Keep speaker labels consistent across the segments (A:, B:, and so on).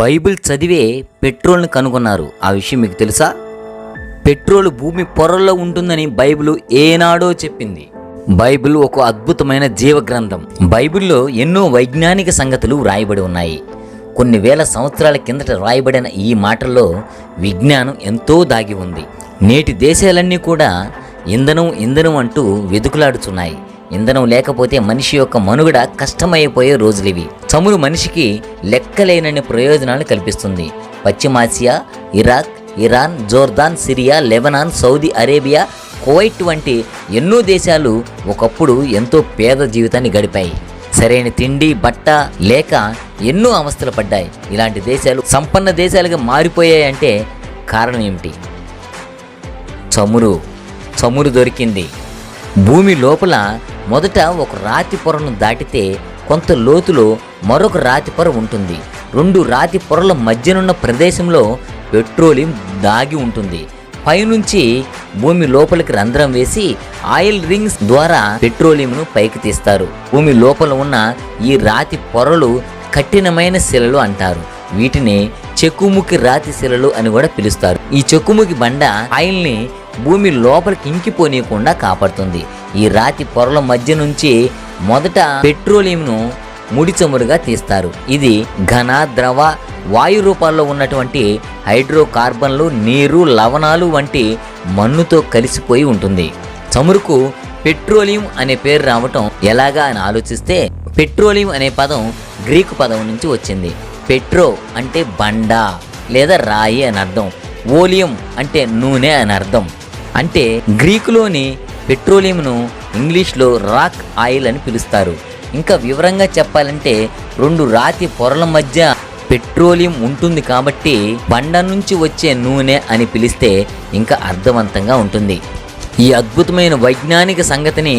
A: Bible చదివే పెట్రోల్ని కనుగొన్నారు. ఆ విషయం మీకు తెలుసా? పెట్రోల్ భూమి పొరల్లో ఉంటుందని బైబిల్ ఏనాడో చెప్పింది. బైబిల్ ఒక అద్భుతమైన జీవ గ్రంథం బైబిల్లో ఎన్నో వైజ్ఞానిక సంగతులు వ్రాయబడి ఉన్నాయి. కొన్ని వేల సంవత్సరాల కిందట రాయబడిన ఈ మాటల్లో విజ్ఞానం ఎంతో దాగి ఉంది. నేటి దేశాలన్నీ కూడా ఇంధనం ఇంధనం అంటూ వెతుకులాడుచున్నాయి. ఇంధనం లేకపోతే మనిషి యొక్క మనుగడ కష్టమైపోయే రోజులివి. చమురు మనిషికి లెక్కలేనన్ని ప్రయోజనాలు కల్పిస్తుంది. పశ్చిమాసియా Iraq Iran Jordan Syria Lebanon Saudi Arabia Kuwait వంటి ఎన్నో దేశాలు ఒకప్పుడు ఎంతో పేద జీవితాన్ని గడిపాయి. సరైన తిండి బట్ట లేక ఎన్నో అవస్థలు పడ్డాయి. ఇలాంటి దేశాలు సంపన్న దేశాలుగా మారిపోయాయంటే కారణం ఏమిటి? చమురు. చమురు దొరికింది. భూమి లోపల మొదట ఒక రాతి పొరను దాటితే కొంత లోతులో మరొక రాతి పొర ఉంటుంది. రెండు రాతి పొరల మధ్యనున్న ప్రదేశంలో పెట్రోలియం దాగి ఉంటుంది. పైనుంచి భూమి లోపలికి రంధ్రం వేసి ఆయిల్ రింగ్స్ ద్వారా పెట్రోలియంను పైకి తీస్తారు. భూమి లోపల ఉన్న ఈ రాతి పొరలు కఠినమైన శిలలు అంటారు. వీటిని చెక్కుముకి రాతి శిలలు అని కూడా పిలుస్తారు. ఈ చెక్కుముకి బండ ఆయిల్ని భూమి లోపలికి ఇంకిపోనీయకుండా కాపాడుతుంది. ఈ రాతి పొరల మధ్య నుంచి మొదట పెట్రోలియంను ముడి చమురుగా తీస్తారు. ఇది ఘన ద్రవ వాయు రూపాల్లో ఉన్నటువంటి హైడ్రోకార్బన్లు నీరు లవణాలు వంటి మన్నుతో కలిసిపోయి ఉంటుంది. చమురుకు పెట్రోలియం అనే పేరు రావటం ఎలాగా అని ఆలోచిస్తే పెట్రోలియం అనే పదం గ్రీకు పదం నుంచి వచ్చింది. పెట్రో అంటే బండ లేదా రాయి అని అర్థం. ఓలియం అంటే నూనె అని అర్థం. అంటే గ్రీకులోని పెట్రోలియంను ఇంగ్లీష్లో రాక్ ఆయిల్ అని పిలుస్తారు. ఇంకా వివరంగా చెప్పాలంటే రెండు రాతి పొరల మధ్య పెట్రోలియం ఉంటుంది కాబట్టి బండ నుంచి వచ్చే నూనె అని పిలిస్తే ఇంకా అర్థవంతంగా ఉంటుంది. ఈ అద్భుతమైన వైజ్ఞానిక సంగతిని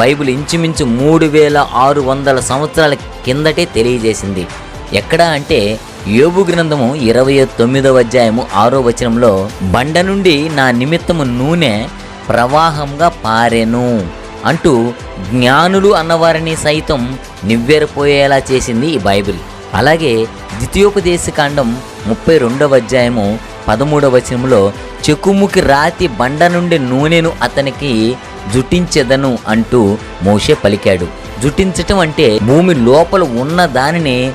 A: బైబిల్ ఇంచుమించు మూడు వేల ఆరు వందల సంవత్సరాల కిందటే తెలియజేసింది. ఎక్కడ అంటే యోబు గ్రంథము ఇరవై తొమ్మిదవ అధ్యాయము ఆరో వచనంలో బండ నుండి నా నిమిత్తము నూనె ప్రవాహంగా పారెను అంటూ జ్ఞానులు అన్నవారిని సైతం నివ్వెరపోయేలా చేసింది ఈ బైబిల్. అలాగే ద్వితీయోపదేశకాండం ముప్పై రెండవ అధ్యాయము పదమూడవ వచనంలో చెకుముకి రాతి బండ నుండి నూనెను అతనికి జుటించెదను అంటూ మోషే పలికాడు. జుటించటం అంటే భూమి లోపల ఉన్న దానిని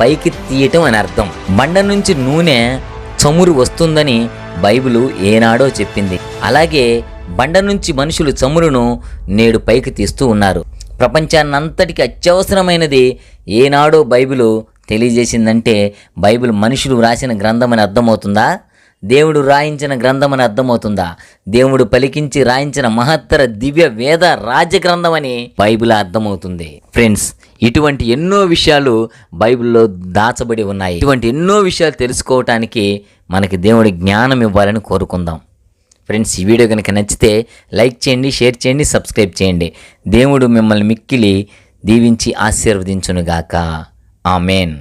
A: పైకి తీయటం అని అర్థం. బండ నుంచి నూనె చమురు వస్తుందని బైబిలు ఏనాడో చెప్పింది. అలాగే బండ నుంచి మనుషులు చమురును నేడు పైకి తీస్తూ ఉన్నారు. ప్రపంచాన్నంతటికి అత్యవసరమైనది ఏనాడో బైబిలు తెలియజేసిందంటే బైబిల్ మనుషులు రాసిన గ్రంథమని అర్థమవుతుందా? దేవుడు రాయించిన గ్రంథమని అర్థమవుతుందా? దేవుడు పలికించి రాయించిన మహత్తర దివ్య వేద రాజగ్రంథమని బైబిల్ అర్థమవుతుంది. ఫ్రెండ్స్ ఇటువంటి ఎన్నో విషయాలు బైబిల్లో దాచబడి ఉన్నాయి. ఇటువంటి ఎన్నో విషయాలు తెలుసుకోవటానికి మనకి దేవుడి జ్ఞానం ఇవ్వాలని కోరుకుందాం. ఫ్రెండ్స్ ఈ వీడియో కనుక నచ్చితే లైక్ చేయండి షేర్ చేయండి సబ్స్క్రైబ్ చేయండి. దేవుడు మిమ్మల్ని మిక్కిలి దీవించి ఆశీర్వదించునుగాక. ఆమెన్.